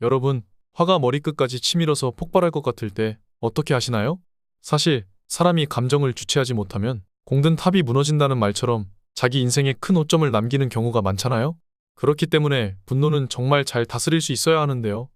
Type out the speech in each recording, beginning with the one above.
여러분, 화가 머리끝까지 치밀어서 폭발할 것 같을 때 어떻게 하시나요? 사실 사람이 감정을 주체하지 못하면 공든 탑이 무너진다는 말처럼 자기 인생에 큰 오점을 남기는 경우가 많잖아요? 그렇기 때문에 분노는 정말 잘 다스릴 수 있어야 하는데요.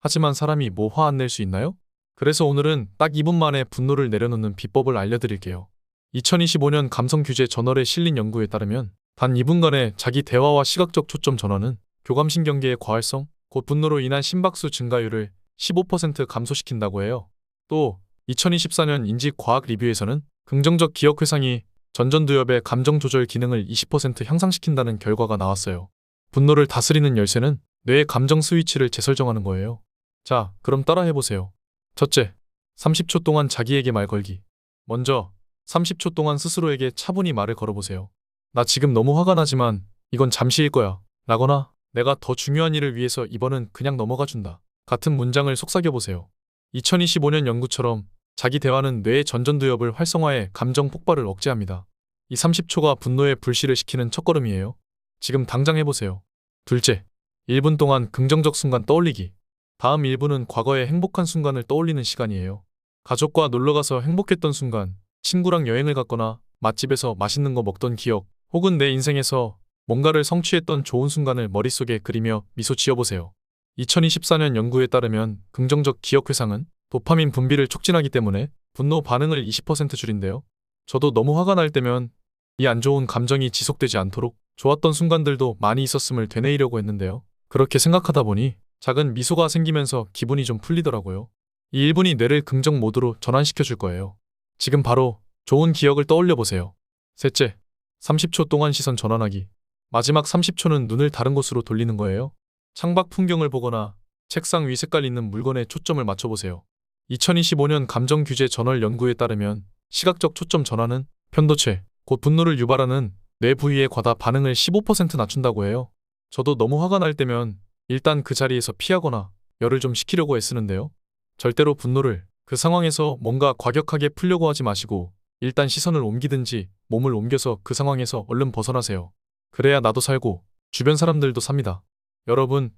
하지만 사람이 뭐 화 안 낼 수 있나요? 그래서 오늘은 딱 2분 만에 분노를 내려놓는 비법을 알려드릴게요. 2025년 감성 규제 저널에 실린 연구에 따르면 단 2분간의 자기 대화와 시각적 초점 전환은 교감신경계의 과활성, 곧 분노로 인한 심박수 증가율을 15% 감소시킨다고 해요. 또 2024년 인지과학 리뷰에서는 긍정적 기억 회상이 전전두엽의 감정 조절 기능을 20% 향상시킨다는 결과가 나왔어요. 분노를 다스리는 열쇠는 뇌의 감정 스위치를 재설정하는 거예요. 자, 그럼 따라 해보세요. 첫째, 30초 동안 자기에게 말 걸기. 먼저 30초 동안 스스로에게 차분히 말을 걸어보세요. 나 지금 너무 화가 나지만 이건 잠시일 거야. 라거나 내가 더 중요한 일을 위해서 이번은 그냥 넘어가 준다. 같은 문장을 속삭여 보세요. 2025년 연구처럼 자기 대화는 뇌의 전전두엽을 활성화해 감정 폭발을 억제합니다. 이 30초가 분노의 불씨를 식히는 첫걸음이에요. 지금 당장 해보세요. 둘째, 1분 동안 긍정적 순간 떠올리기. 다음 1분은 과거의 행복한 순간을 떠올리는 시간이에요. 가족과 놀러가서 행복했던 순간, 친구랑 여행을 갔거나 맛집에서 맛있는 거 먹던 기억, 혹은 내 인생에서 뭔가를 성취했던 좋은 순간을 머릿속에 그리며 미소 지어보세요. 2024년 연구에 따르면 긍정적 기억 회상은 도파민 분비를 촉진하기 때문에 분노 반응을 20% 줄인대요. 저도 너무 화가 날 때면 이 안 좋은 감정이 지속되지 않도록 좋았던 순간들도 많이 있었음을 되뇌이려고 했는데요. 그렇게 생각하다 보니 작은 미소가 생기면서 기분이 좀 풀리더라고요. 이 1분이 뇌를 긍정 모드로 전환시켜 줄 거예요. 지금 바로 좋은 기억을 떠올려 보세요. 셋째, 30초 동안 시선 전환하기. 마지막 30초는 눈을 다른 곳으로 돌리는 거예요. 창밖 풍경을 보거나 책상 위 색깔 있는 물건에 초점을 맞춰보세요. 2025년 감정 규제 저널 연구에 따르면 시각적 초점 전환은 편도체, 곧 분노를 유발하는 뇌 부위의 과다 반응을 15% 낮춘다고 해요. 저도 너무 화가 날 때면 일단 그 자리에서 피하거나 열을 좀 식히려고 애쓰는데요. 절대로 분노를 그 상황에서 뭔가 과격하게 풀려고 하지 마시고 일단 시선을 옮기든지 몸을 옮겨서 그 상황에서 얼른 벗어나세요. 그래야 나도 살고 주변 사람들도 삽니다. 여러분,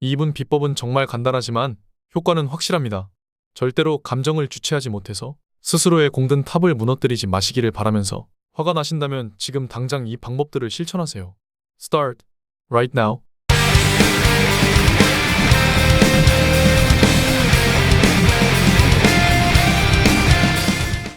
이 2분 비법은 정말 간단하지만 효과는 확실합니다. 절대로 감정을 주체하지 못해서 스스로의 공든 탑을 무너뜨리지 마시기를 바라면서 화가 나신다면 지금 당장 이 방법들을 실천하세요. Start right now.